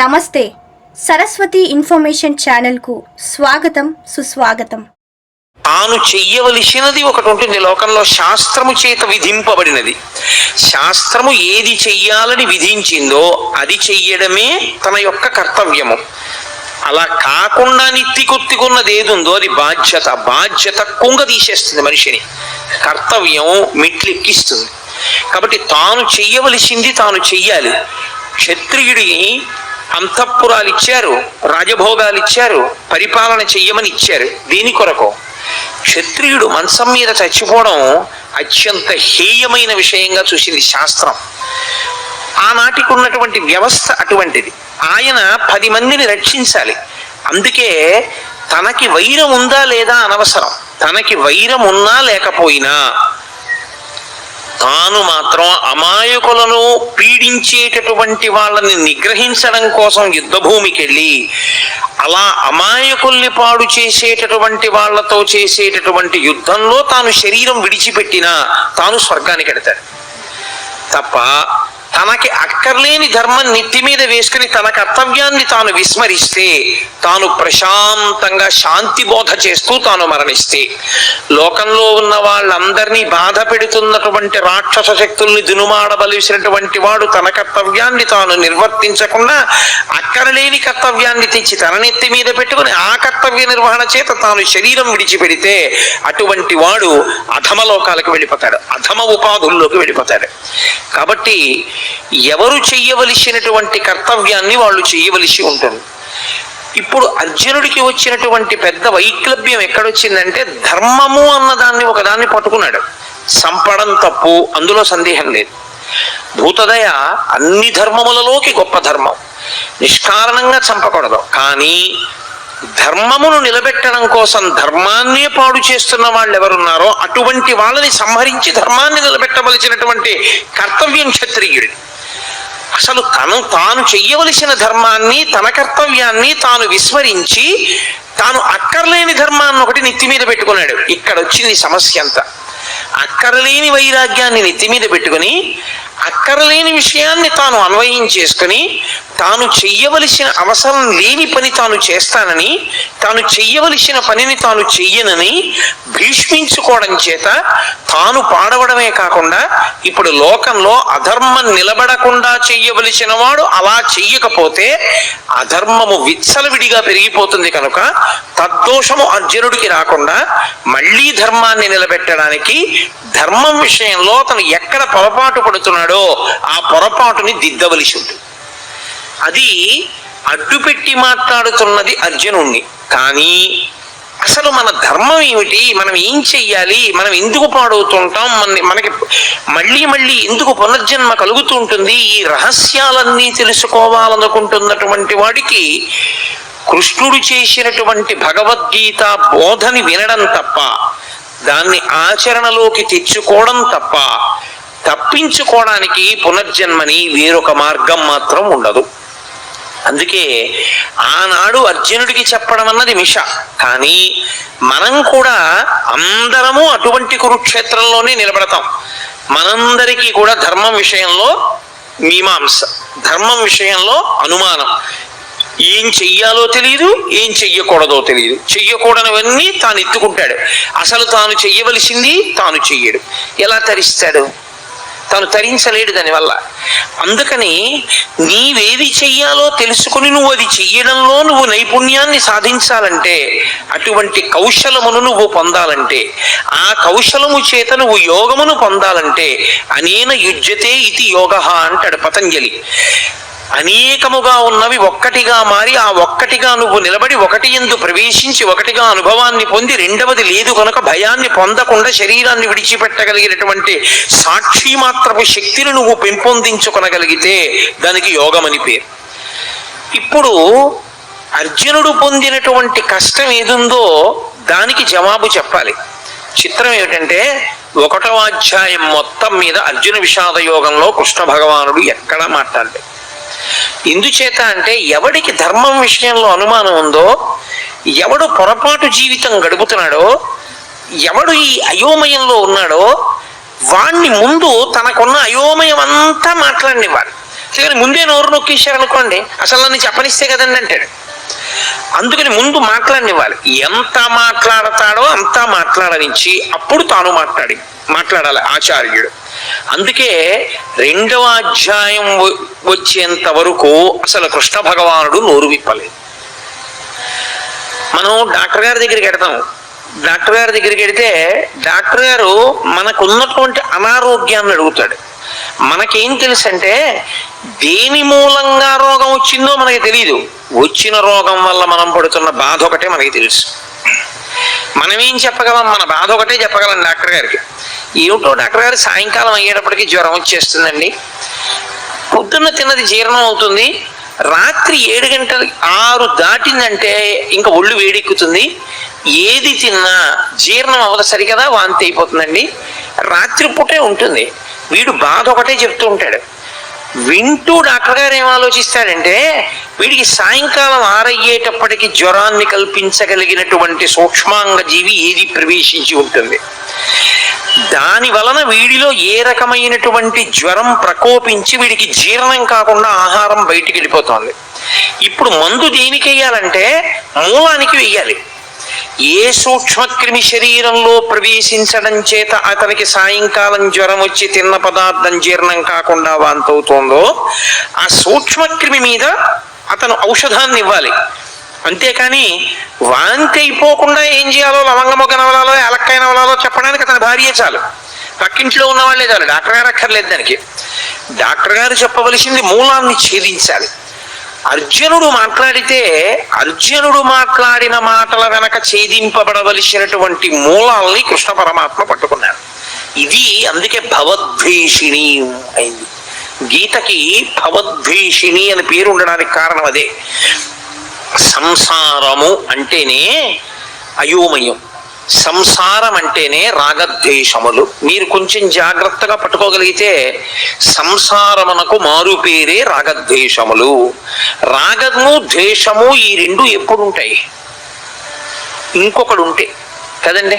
నమస్తే. సరస్వతి ఇన్ఫర్మేషన్ ఛానల్కు స్వాగతం సుస్వాగతం. తాను చెయ్యవలసినది ఒకటి ఉంటుంది. లోకంలో శాస్త్రము చేత విధింపబడినది. శాస్త్రము ఏది చెయ్యాలని విధించిందో అది చెయ్యడమే తన యొక్క కర్తవ్యము. అలా కాకుండా నిత్తి కొత్తికున్నది ఏది ఉందో అది బాధ్యత. బాధ్యత కుంగ తీసేస్తుంది మనిషిని. కర్తవ్యం మెట్లెక్కిస్తుంది. కాబట్టి తాను చెయ్యవలసింది తాను చెయ్యాలి. క్షత్రియుడిని అంతఃపురాలు ఇచ్చారు రాజభోగాలు ఇచ్చారు పరిపాలన చెయ్యమని ఇచ్చారు. దేని కొరకు క్షత్రియుడు మంచం మీద చచ్చిపోవడం అత్యంత హేయమైన విషయంగా చూసింది శాస్త్రం. ఆనాటికి ఉన్నటువంటి వ్యవస్థ అటువంటిది. ఆయన పది మందిని రక్షించాలి. అందుకే తనకి వైరం ఉందా లేదా అనవసరం. తనకి వైరం ఉన్నా లేకపోయినా తాను మాత్రం అమాయకులను పీడించేటటువంటి వాళ్ళని నిగ్రహించడం కోసం యుద్ధభూమికి వెళ్ళి అలా అమాయకుల్ని పాడు చేసేటటువంటి వాళ్ళతో చేసేటటువంటి యుద్ధంలో తాను శరీరం విడిచిపెట్టినా తాను స్వర్గానికి ఎడతాడు. తప్ప తనకి అక్కర్లేని ధర్మం నెత్తి మీద వేసుకుని తన కర్తవ్యాన్ని తాను విస్మరిస్తే తాను ప్రశాంతంగా శాంతి బోధ చేస్తూ తాను మరణిస్తే. లోకంలో ఉన్న వాళ్ళందరినీ బాధ పెడుతున్నటువంటి రాక్షస శక్తుల్ని దునుమాడవలసినటువంటి వాడు తన కర్తవ్యాన్ని తాను నిర్వర్తించకుండా అక్కరలేని కర్తవ్యాన్ని తెచ్చి తన నెత్తి మీద పెట్టుకుని ఆ కర్తవ్య నిర్వహణ చేత తాను శరీరం విడిచిపెడితే అటువంటి వాడు అధమ లోకాలకు వెళ్ళిపోతాడు. అధమ ఉపాధుల్లోకి వెళ్ళిపోతాడు. కాబట్టి ఎవరు చెయ్యవలసినటువంటి కర్తవ్యాన్ని వాళ్ళు చెయ్యవలసి ఉంటుంది. ఇప్పుడు అర్జునుడికి వచ్చినటువంటి పెద్ద వైక్లభ్యం ఎక్కడొచ్చిందంటే ధర్మము అన్నదాన్ని ఒకదాన్ని పట్టుకున్నాడు. సంపడం తప్పు అందులో సందేహం లేదు. భూతదయ అన్ని ధర్మములలోకి గొప్ప ధర్మం. నిష్కారణంగా చంపకూడదు. కానీ ధర్మమును నిలబెట్టడం కోసం ధర్మాన్నే పాడు చేస్తున్న వాళ్ళు ఎవరున్నారో అటువంటి వాళ్ళని సంహరించి ధర్మాన్ని నిలబెట్టవలసినటువంటి కర్తవ్యం క్షత్రియుడి. అసలు తను తాను చెయ్యవలసిన ధర్మాన్ని తన కర్తవ్యాన్ని తాను విస్మరించి తాను అక్కర్లేని ధర్మాన్ని ఒకటి నెత్తి మీద పెట్టుకున్నాడు. ఇక్కడ వచ్చింది సమస్య అంతా. అక్కరలేని వైరాగ్యాన్ని నెత్తి మీద పెట్టుకుని అక్కరలేని విషయాన్ని తాను అన్వయం చేసుకుని తాను చెయ్యవలసిన అవసరం లేని పని తాను చేస్తానని తాను చెయ్యవలసిన పనిని తాను చెయ్యనని భీష్మించుకోవడం చేత తాను పాడవడమే కాకుండా ఇప్పుడు లోకంలో అధర్మం నిలబడకుండా చెయ్యవలసిన వాడు అలా చెయ్యకపోతే అధర్మము విచ్చలవిడిగా పెరిగిపోతుంది కనుక తద్దోషము అర్జునుడికి రాకుండా మళ్ళీ ధర్మాన్ని నిలబెట్టడానికి ధర్మం విషయంలో తను ఎక్కడ పొరపాటు పడుతున్నాడో ఆ పొరపాటుని దిద్దవలసి ఉంటుంది. అది అడ్డుపెట్టి మాట్లాడుతున్నది అర్జునుణ్ణి. కానీ అసలు మన ధర్మం ఏమిటి? మనం ఏం చెయ్యాలి? మనం ఎందుకు పాడవుతుంటాం? మన మనకి మళ్ళీ మళ్ళీ ఎందుకు పునర్జన్మ కలుగుతూ ఉంటుంది? ఈ రహస్యాలన్నీ తెలుసుకోవాలనుకుంటున్నటువంటి వాడికి కృష్ణుడు చేసినటువంటి భగవద్గీత బోధని వినడం తప్ప దాన్ని ఆచరణలోకి తెచ్చుకోవడం తప్ప తప్పించుకోవడానికి పునర్జన్మని వేరొక మార్గం మాత్రం ఉండదు. అందుకే ఆనాడు అర్జునుడికి చెప్పడం అన్నది మిష. కానీ మనం కూడా అందరము అటువంటి కురుక్షేత్రంలోనే నిలబడతాం. మనందరికీ కూడా ధర్మం విషయంలో మీమాంస ధర్మం విషయంలో అనుమానం. ఏం చెయ్యాలో తెలియదు ఏం చెయ్యకూడదో తెలియదు చెయ్యకూడనివన్నీ తాను ఎత్తుకుంటాడు. అసలు తాను చెయ్యవలసింది తాను చెయ్యడు. ఎలా తరిస్తాడు? తాను తరించలేడు దానివల్ల. అందుకని నీవేది చెయ్యాలో తెలుసుకుని నువ్వు అది చెయ్యడంలో నువ్వు నైపుణ్యాన్ని సాధించాలంటే అటువంటి కౌశలమును నువ్వు పొందాలంటే ఆ కౌశలము చేత నువ్వు యోగమును పొందాలంటే అనేన యుజ్యతే ఇది యోగ అంటాడు పతంజలి. అనేకముగా ఉన్నవి ఒక్కటిగా మారి ఆ ఒక్కటిగా నువ్వు నిలబడి ఒకటి ఎందు ప్రవేశించి ఒకటిగా అనుభవాన్ని పొంది రెండవది లేదు కనుక భయాన్ని పొందకుండా శరీరాన్ని విడిచిపెట్టగలిగినటువంటి సాక్షి మాత్రపు శక్తిని నువ్వు పెంపొందించుకొనగలిగితే దానికి యోగమని పేరు. ఇప్పుడు అర్జునుడు పొందినటువంటి కష్టం ఏదుందో దానికి జవాబు చెప్పాలి. చిత్రం ఏమిటంటే ఒకటవ అధ్యాయం మొత్తం మీద అర్జున విషాద యోగంలో కృష్ణ భగవానుడు ఎక్కడా మాట్లాడలేదు. ఎందుచేత అంటే ఎవడికి ధర్మం విషయంలో అనుమానం ఉందో ఎవడు పొరపాటు జీవితం గడుపుతున్నాడో ఎవడు ఈ అయోమయంలో ఉన్నాడో వాణ్ణి ముందు తనకున్న అయోమయం అంతా మాట్లాడినివ్వాలి. కానీ ముందే నోరు నొక్కేశారనుకోండి అసలు నన్ను చెప్పనిస్తే కదండి అంటాడు. అందుకని ముందు మాట్లాడినివ్వాలి. ఎంత మాట్లాడతాడో అంతా మాట్లాడనించి అప్పుడు తాను మాట్లాడి మాట్లాడాలి ఆచార్యుడు. అందుకే రెండవ అధ్యాయం వ- వచ్చేంత వరకు అసలు కృష్ణ భగవానుడు నోరు విప్పలేదు. మనం డాక్టర్ గారి దగ్గరికి వెడతాం డాక్టర్ గారి దగ్గరికి వెడితే డాక్టర్ గారు మనకు ఉన్నటువంటి అనారోగ్యాన్ని అడుగుతాడు. మనకేం తెలుసు అంటే దేని మూలంగా రోగం వచ్చిందో మనకి తెలియదు వచ్చిన రోగం వల్ల మనం పడుతున్న బాధ ఒకటే మనకి తెలుసు. మనం ఏం చెప్పగలం? మన బాధ ఒకటే చెప్పగలం డాక్టర్ గారికి. ఏమిటో డాక్టర్ గారు సాయంకాలం అయ్యేటప్పటికి జ్వరం వచ్చేస్తుందండి. పొద్దున్న తిన్నది జీర్ణం అవుతుంది. రాత్రి ఏడు గంటలు ఆరు దాటిందంటే ఇంకా ఒళ్ళు వేడెక్కుతుంది. ఏది తిన్నా జీర్ణం అవ్వదు సరికదా వాంతి అయిపోతుందండి. రాత్రిపూటే ఉంటుంది. వీడు బాధ ఒకటే చెప్తూ ఉంటాడు. వింటూ డాక్టర్ గారు ఏం ఆలోచిస్తాడంటే వీడికి సాయంకాలం ఆరయ్యేటప్పటికి జ్వరాన్ని కల్పించగలిగినటువంటి సూక్ష్మాంగ జీవి ఏది ప్రవేశించి ఉంటుంది? దాని వలన వీడిలో ఏ రకమైనటువంటి జ్వరం ప్రకోపించి వీడికి జీర్ణం కాకుండా ఆహారం బయటికి వెళ్ళిపోతుంది? ఇప్పుడు మందు దేనికి వేయాలంటే మూలానికి వెయ్యాలి ఏ సూక్ష్మక్రిమి శరీరంలో ప్రవేశించడం చేత అతనికి సాయంకాలం జ్వరం వచ్చి తిన్న పదార్థం జీర్ణం కాకుండా వాంతవుతోందో ఆ సూక్ష్మక్రిమి మీద అతను ఔషధాన్ని ఇవ్వాలి అంతేకాని వాంతి అయిపోకుండా ఏం చేయాలో లవంగమొగ్గ నవలాలో ఎలక్కాయ నవలాలో చెప్పడానికి అతని భార్య చాలు. పక్కింట్లో ఉన్న వాళ్ళే చాలు. డాక్టర్ గారు అక్కర్లేదు దానికి. డాక్టర్ గారు చెప్పవలసింది మూలాన్ని ఛేదించాలి. అర్జునుడు మాట్లాడితే అర్జునుడు మాట్లాడిన మాటల వెనక ఛేదింపబడవలసినటువంటి మూలాల్ని కృష్ణ పరమాత్మ పట్టుకున్నాడు. ఇది అందుకే భవద్వేషిణి అయింది. గీతకి భవద్వేషిణి అని పేరు ఉండడానికి కారణం అదే. సంసారము అంటేనే అయోమయం. సంసారం అంటేనే రాగద్వేషములు. మీరు కొంచెం జాగ్రత్తగా పట్టుకోగలిగితే సంసారమునకు మారు పేరే రాగద్వేషములు. రాగము ద్వేషము ఈ రెండు ఎప్పుడు ఉంటాయి ఇంకొకడు ఉంటే కదండి?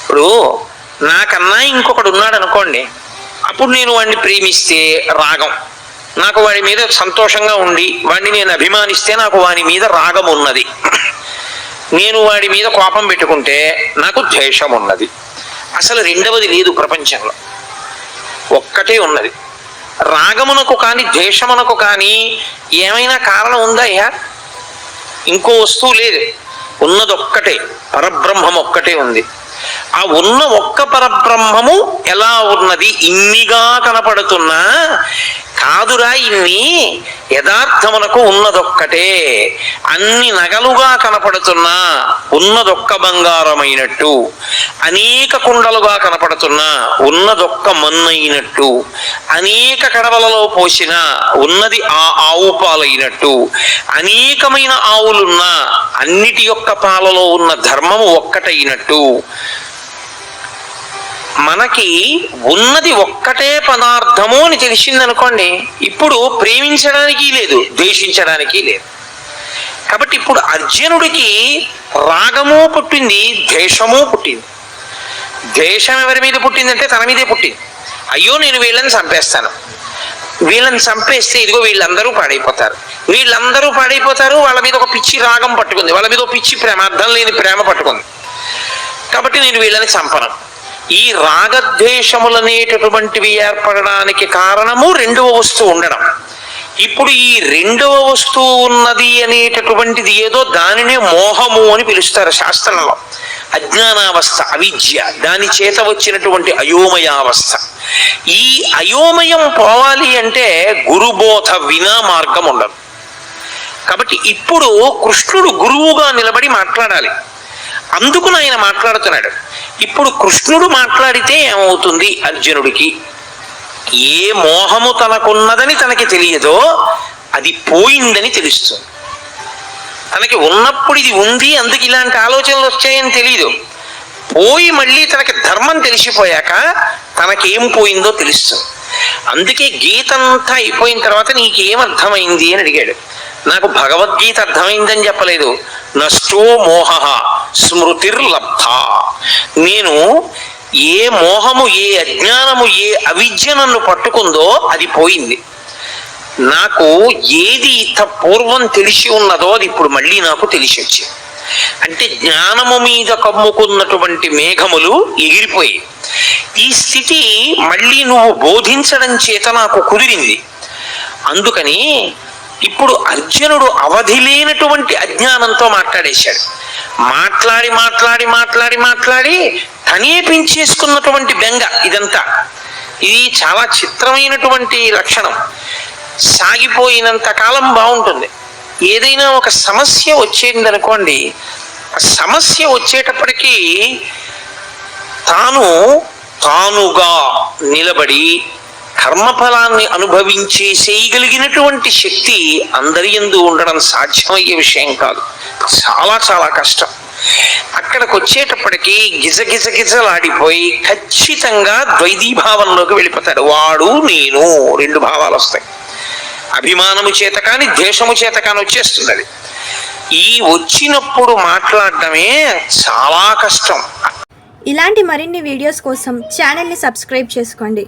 ఇప్పుడు నాకన్నా ఇంకొకడు ఉన్నాడు అనుకోండి అప్పుడు నేను వాడిని ప్రేమిస్తే రాగం. నాకు వాడి మీద సంతోషంగా ఉండి వాడిని నేను అభిమానిస్తే నాకు వాని మీద రాగం ఉన్నది నేను వాడి మీద కోపం పెట్టుకుంటే నాకు ద్వేషం ఉన్నది అసలు రెండవది లేదు ప్రపంచంలో. ఒక్కటే ఉన్నది. రాగమునకు కానీ ద్వేషమునకు కానీ ఏమైనా కారణం ఉందా అయ్యా ఇంకో వస్తువు లేదు. ఉన్నదొక్కటే. పరబ్రహ్మం ఒక్కటే ఉంది. ఆ ఉన్న ఒక్క పరబ్రహ్మము ఎలా ఉన్నది? ఇన్నిగా కనపడుతున్నా. కాదురా ఇన్ని యథార్థమునకు ఉన్నదొక్కటే. అన్ని నగలుగా కనపడుతున్నా ఉన్నదొక్క బంగారమైనట్టు. అనేక కుండలుగా కనపడుతున్నా ఉన్నదొక్క మన్నైనట్టు. అనేక కడవలలో పోసిన ఉన్నది ఆ ఆవు పాలైనట్టు. అనేకమైన ఆవులున్నా అన్నిటి యొక్క పాలలో ఉన్న ధర్మము ఒక్కటైనట్టు. మనకి ఉన్నది ఒక్కటే పదార్థము అని తెలిసిందనుకోండి ఇప్పుడు ప్రేమించడానికి లేదు ద్వేషించడానికి లేదు. కాబట్టి ఇప్పుడు అర్జునుడికి రాగము పుట్టింది ద్వేషము పుట్టింది. ద్వేషం ఎవరి మీద పుట్టిందంటే తన మీదే పుట్టింది. అయ్యో నేను వీళ్ళని చంపేస్తాను. వీళ్ళని చంపేస్తే ఇదిగో వీళ్ళందరూ పాడైపోతారు. వీళ్ళందరూ పాడైపోతారు వాళ్ళ మీద ఒక పిచ్చి రాగం పట్టుకుంది. వాళ్ళ మీద ఒక పిచ్చి ప్రేమ అర్థం లేని ప్రేమ పట్టుకుంది. కాబట్టి నేను వీళ్ళని చంపను. ఈ రాగద్వేషములనేటటువంటివి ఏర్పడడానికి కారణము రెండవ వస్తువు ఉండడం. ఇప్పుడు ఈ రెండవ వస్తువు ఉన్నది అనేటటువంటిది ఏదో దానినే మోహము అని పిలుస్తారు శాస్త్రంలో. అజ్ఞానావస్థ అవిద్య దాని చేత వచ్చినటువంటి అయోమయావస్థ. ఈ అయోమయం పోవాలి అంటే గురుబోధ వినా మార్గం ఉండదు. కాబట్టి ఇప్పుడు కృష్ణుడు గురువుగా నిలబడి మాట్లాడాలి. అందుకు ఆయన మాట్లాడుతున్నాడు. ఇప్పుడు కృష్ణుడు మాట్లాడితే ఏమవుతుంది అర్జునుడికి? ఏ మోహము తనకున్నదని తనకి తెలియదో అది పోయిందని తెలుస్తుంది. తనకి ఉన్నప్పుడు ఇది ఉంది అందుకు ఇలాంటి ఆలోచనలు వచ్చాయని తెలియదు పోయి మళ్ళీ తనకి ధర్మం తెలిసిపోయాక తనకేం పోయిందో తెలుస్తుంది. అందుకే గీత అంతా అయిపోయిన తర్వాత నీకేం అర్థమైంది అని అడిగాడు. నాకు భగవద్గీత అర్థమైందని చెప్పలేదు. నష్టో మోహ స్మృతిర్లబ్ధ. నేను ఏ మోహము ఏ అజ్ఞానము ఏ అవిద్య నన్ను పట్టుకుందో అది పోయింది. నాకు ఏది ఇంత పూర్వం తెలిసి ఉన్నదో అది ఇప్పుడు మళ్ళీ నాకు తెలిసి వచ్చింది అంటే జ్ఞానము మీద కమ్ముకున్నటువంటి మేఘములు ఎగిరిపోయి ఈ స్థితి మళ్ళీ నువ్వు బోధించడం చేత నాకు కుదిరింది. అందుకని ఇప్పుడు అర్జునుడు అవధి లేనటువంటి అజ్ఞానంతో మాట్లాడేశాడు. మాట్లాడి మాట్లాడి మాట్లాడి మాట్లాడి తనే పెంచేసుకున్నటువంటి బెంగ ఇదంతా. ఇది చాలా చిత్రమైనటువంటి లక్షణం. సాగిపోయినంత కాలం బాగుంటుంది. ఏదైనా ఒక సమస్య వచ్చేసిందనుకోండి ఆ సమస్య వచ్చేటప్పటికీ తాను తానుగా నిలబడి కర్మఫలాన్ని అనుభవించి చేయగలిగినటువంటి శక్తి అందరి ఎందు ఉండడం సాధ్యమయ్యే విషయం కాదు. చాలా చాలా కష్టం. అక్కడికి వచ్చేటప్పటికి గిజగిజగిజలాడిపోయి ఖచ్చితంగా ద్వైతీభావంలోకి వెళ్ళిపోతాడు. వాడు నేను రెండు భావాలు వస్తాయి అభిమానము చేత కానీ ద్వేషము చేత కానీ వచ్చేస్తుంది అది ఈ వచ్చినప్పుడు మాట్లాడటమే చాలా కష్టం. ఇలాంటి మరిన్ని వీడియోస్ కోసం ఛానల్ని సబ్స్క్రైబ్ చేసుకోండి.